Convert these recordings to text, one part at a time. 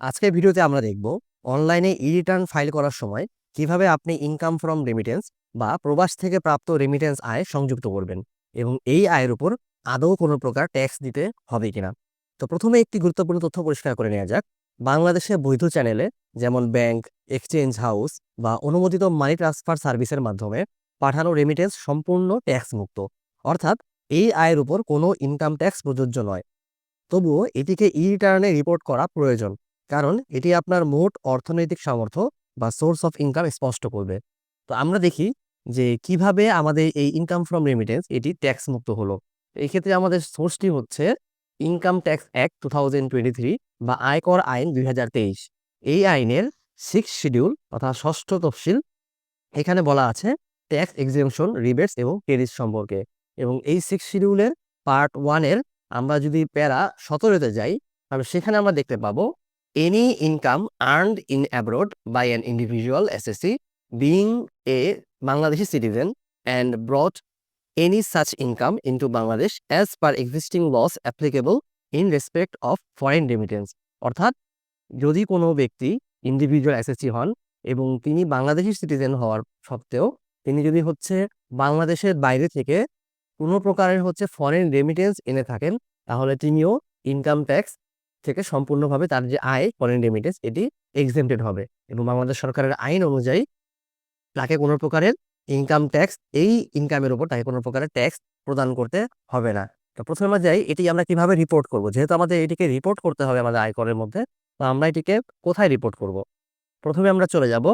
আজকের ভিডিওতে আমরা দেখব অনলাইনে ই রিটার্ন ফাইল করার সময় কীভাবে আপনি ইনকাম ফ্রম রেমিটেন্স বা প্রবাস থেকে প্রাপ্ত রেমিটেন্স আয় সংযুক্ত করবেন এবং এই আয়ের উপর আদৌ কোনো প্রকার ট্যাক্স দিতে হবে কিনা। তো প্রথমে একটি গুরুত্বপূর্ণ তথ্য পরিষ্কার করে নেওয়া যাক। বাংলাদেশে বৈধ চ্যানেলে যেমন ব্যাংক এক্সচেঞ্জ হাউস বা অনুমোদিত মানি ট্রান্সফার সার্ভিসের মাধ্যমে পাঠানো রেমিটেন্স সম্পূর্ণ ট্যাক্স মুক্ত। অর্থাৎ এই আয়ের উপর কোনো ইনকাম ট্যাক্স প্রযোজ্য নয়। তবুও এটিকে ই রিটার্নে রিপোর্ট করা প্রয়োজন। কারণ এটি আপনার মোট অর্থনৈতিক সামর্থ্য বা সোর্স অফ ইনকাম স্পষ্ট করবে। তো আমরা দেখি যে কীভাবে আমাদের এই ইনকাম ফ্রম রেমিটেন্স এটি ট্যাক্স মুক্ত হলো। এই ক্ষেত্রে আমাদের সোর্সটি হচ্ছে income tax act two thousand twenty three বা আয়কর আইন দুই হাজার তেইশ। এই আইনের সিক্স শিডিউল অর্থাৎ ষষ্ঠ তফসিল এখানে বলা আছে ট্যাক্স এক্সিবিশন রিবেটস এবং ক্রেডিট সম্পর্কে। এবং এই সিক্স শিডিউলের পার্ট ওয়ানের আমরা যদি প্যারা সতেরোতে যাই, তাহলে সেখানে আমরা দেখতে পাবো any income earned in abroad by an individual S S C being a Bangladeshi citizen and brought any such income into Bangladesh as per existing laws applicable in respect of foreign remittance অর্থাৎ, যদি কোনো ব্যক্তি individual SSC হন এবং তিনি Bangladeshi citizen হওয়ার সত্ত্বেও তিনি যদি হচ্ছে বাংলাদেশের বাইরে থেকে কোনো প্রকারের হচ্ছে ফরেন রেমিটেন্স এনে থাকেন, তাহলে তিনিও ইনকাম ট্যাক্স থেকে সম্পূর্ণভাবে তার যে আয় ফরেন রেমিটেন্স এটি এক্সেমটেড হবে। এবং বাংলাদেশ সরকারের আইন অনুযায়ী তাকে কোনো প্রকারের ইনকাম ট্যাক্স এই ইনকামের উপর তাকে কোনো প্রকারের ট্যাক্স প্রদান করতে হবে না। তো প্রথমে যাই, এটি আমরা কীভাবে রিপোর্ট করব? যেহেতু আমাদের এটিকে রিপোর্ট করতে হবে আমাদের আয়করের মধ্যে, তো আমরা এটিকে কোথায় রিপোর্ট করব? প্রথমে আমরা চলে যাব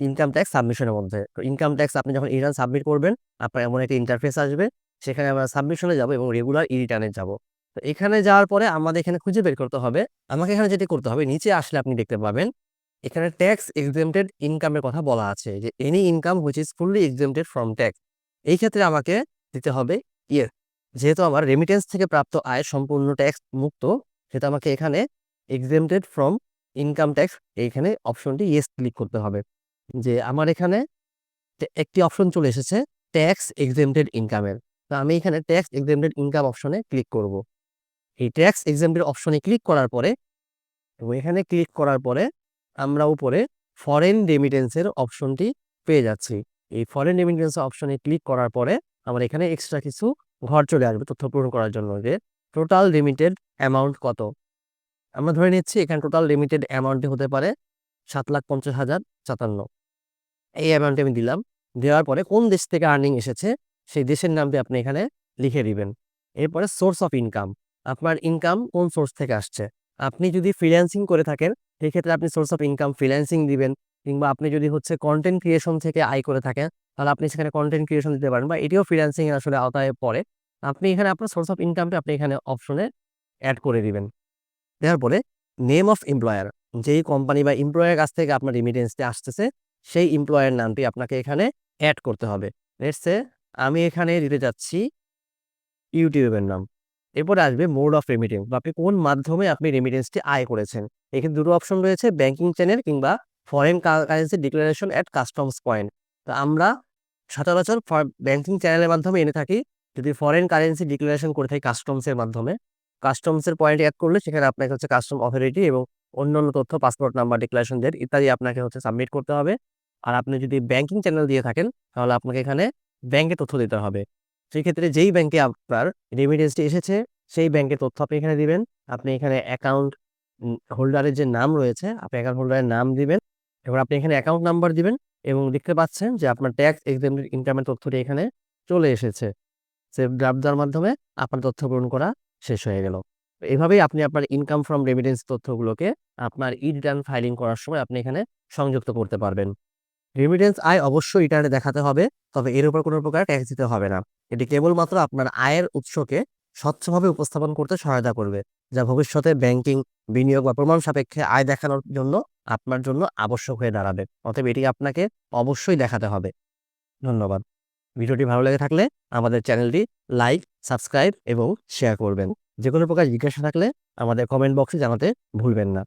ইনকাম ট্যাক্স সাবমিশনের মধ্যে। তো ইনকাম ট্যাক্স আপনি যখন রিটার্ন সাবমিট করবেন, আপনার এমন একটা ইন্টারফেস আসবে, সেখানে আমরা সাবমিশনে যাব এবং রেগুলার ই রিটার্নে যাব। তো এখানে যাওয়ার পরে আমাদের এখানে খুঁজে বের করতে হবে। আমাকে এখানে যেটি করতে হবে, নিচে আসলে আপনি দেখতে পাবেন, এখানে ট্যাক্স এক্সেমটেড ইনকামের কথা বলা আছে, যে any income which is fully exempted from tax এই ক্ষেত্রে আমাকে দিতে হবে ইয়ে যেহেতু আমার রেমিটেন্স থেকে প্রাপ্ত আয় সম্পূর্ণ ট্যাক্স মুক্ত সেটা আমাকে এখানে এক্সেমটেড ফ্রম ইনকাম ট্যাক্স এইখানে অপশনটি ইয়েস ক্লিক করতে হবে। যে আমার এখানে একটি অপশন চলে এসেছে ট্যাক্স এক্সেমটেড ইনকামের তো আমি এখানে ট্যাক্স এক্সেমটেড ইনকাম অপশনে ক্লিক করব। এই ট্যাক্স এক্সেমটেড অপশনে ক্লিক করার পরে এবং এখানে ক্লিক করার পরে আমরা উপরে ফরেন রেমিটেন্সের অপশনটি পেয়ে যাচ্ছি। এই ফরেন রেমিটেন্স অপশনে ক্লিক করার পরে আমার এখানে এক্সট্রা কিছু ঘর চলে আসবে তথ্য পূরণ করার জন্য যে টোটাল রেমিটেড অ্যামাউন্ট কত। আমরা ধরে নিচ্ছি এখানে টোটাল লিমিটেড অ্যামাউন্টটি হতে পারে সাত লাখ পঞ্চাশ হাজার সাতান্ন। এই অ্যামাউন্টটি আমি দিলাম। দেওয়ার পরে কোন দেশ থেকে আর্নিং এসেছে সেই দেশের নামটি আপনি এখানে লিখে দিবেন। এরপরে সোর্স অফ ইনকাম আপনার ইনকাম কোন সোর্স থেকে আসছে? আপনি যদি ফ্রিল্যান্সিং করে থাকেন সেক্ষেত্রে আপনি সোর্স অফ ইনকাম ফ্রিল্যান্সিং দিবেন কিংবা আপনি যদি হচ্ছে কন্টেন্ট ক্রিয়েশন থেকে আয় করে থাকেন, তাহলে আপনি সেখানে কন্টেন্ট ক্রিয়েশন দিতে পারেন বা এটিও ফ্রিল্যান্সিং আসলে আওতায় পড়ে। আপনি এখানে আপনার সোর্স অফ ইনকামটা আপনি এখানে অপশনে অ্যাড করে দিবেন। দেওয়ার পরে নেম অফ এমপ্লয়ার যেই কোম্পানি বা এমপ্লয়ের কাছ থেকে আপনার রেমিটেন্সটি আসতেছে, সেই এমপ্লয়ের নামটি আপনাকে এখানে অ্যাড করতে হবে। লেটসে আমি এখানে দিতে যাচ্ছি ইউটিউবের নাম। এরপরে আসবে মোড অফ রেমিটেন্স বা আপনি কোন মাধ্যমে আপনি রেমিটেন্সটি আয় করেছেন? এখানে দুটো অপশন রয়েছে ব্যাংকিং চ্যানেল কিংবা foreign currency declaration at customs point তো আমরা সচরাচর ব্যাংকিং চ্যানেলের মাধ্যমে এনে থাকি, যদি ফরেন কারেন্সি ডিক্লারেশন করে থাকি কাস্টমসের মাধ্যমে। কাস্টমসের পয়েন্ট অ্যাড করলে সেখানে আপনাকে হচ্ছে কাস্টম অথরিটি এবং অন্যান্য তথ্য পাসপোর্ট নাম্বার ডিক্লারেশন ডেট ইত্যাদি আপনাকে হচ্ছে সাবমিট করতে হবে। আর আপনি যদি ব্যাংকিং চ্যানেল দিয়ে থাকেন, তাহলে আপনাকে এখানে ব্যাংকে তথ্য দিতে হবে। সেই ক্ষেত্রে যেই ব্যাংকে আপনার রেমিটেন্সটি এসেছে, সেই ব্যাংকের তথ্য আপনি এখানে দিবেন। আপনি এখানে অ্যাকাউন্ট হোল্ডারের যে নাম রয়েছে, আপনি অ্যাকাউন্ট হোল্ডারের নাম দিবেন। এবার আপনি এখানে অ্যাকাউন্ট নাম্বার দিবেন এবং দেখতে পাচ্ছেন যে আপনার ট্যাক্স এক্সাম ইনকামের তথ্যটি এখানে চলে এসেছে। সেভ ড্রাফট দেওয়ার মাধ্যমে আপনার তথ্য পূরণ করা শেষ হয়ে গেল। এভাবেই আপনি আপনার ইনকাম ফ্রম রেমিটেন্স তথ্যগুলোকে আপনার ই রিটার্ন ফাইলিং করার সময় আপনি এখানে সংযুক্ত করতে পারবেন। রেমিটেন্স আয় অবশ্যই রিটার্নে দেখাতে হবে, তবে এর উপর কোনো প্রকার ট্যাক্স দিতে হবে না। এটি কেবলমাত্র আপনার আয়ের উৎসকে স্বচ্ছভাবে উপস্থাপন করতে সহায়তা করবে, যা ভবিষ্যতে ব্যাংকিং, বিনিয়োগ বা প্রমাণ সাপেক্ষে আয় দেখানোর জন্য আপনার জন্য আবশ্যক হয়ে দাঁড়াবে। অতএব এটি আপনাকে অবশ্যই দেখাতে হবে। ধন্যবাদ। ভিডিওটি ভালো লেগে থাকলে আমাদের চ্যানেলটি লাইক, সাবস্ক্রাইব এবং শেয়ার করবেন। যে কোনো প্রকার জিজ্ঞাসা থাকলে আমাদের কমেন্ট বক্সে জানাতে ভুলবেন না।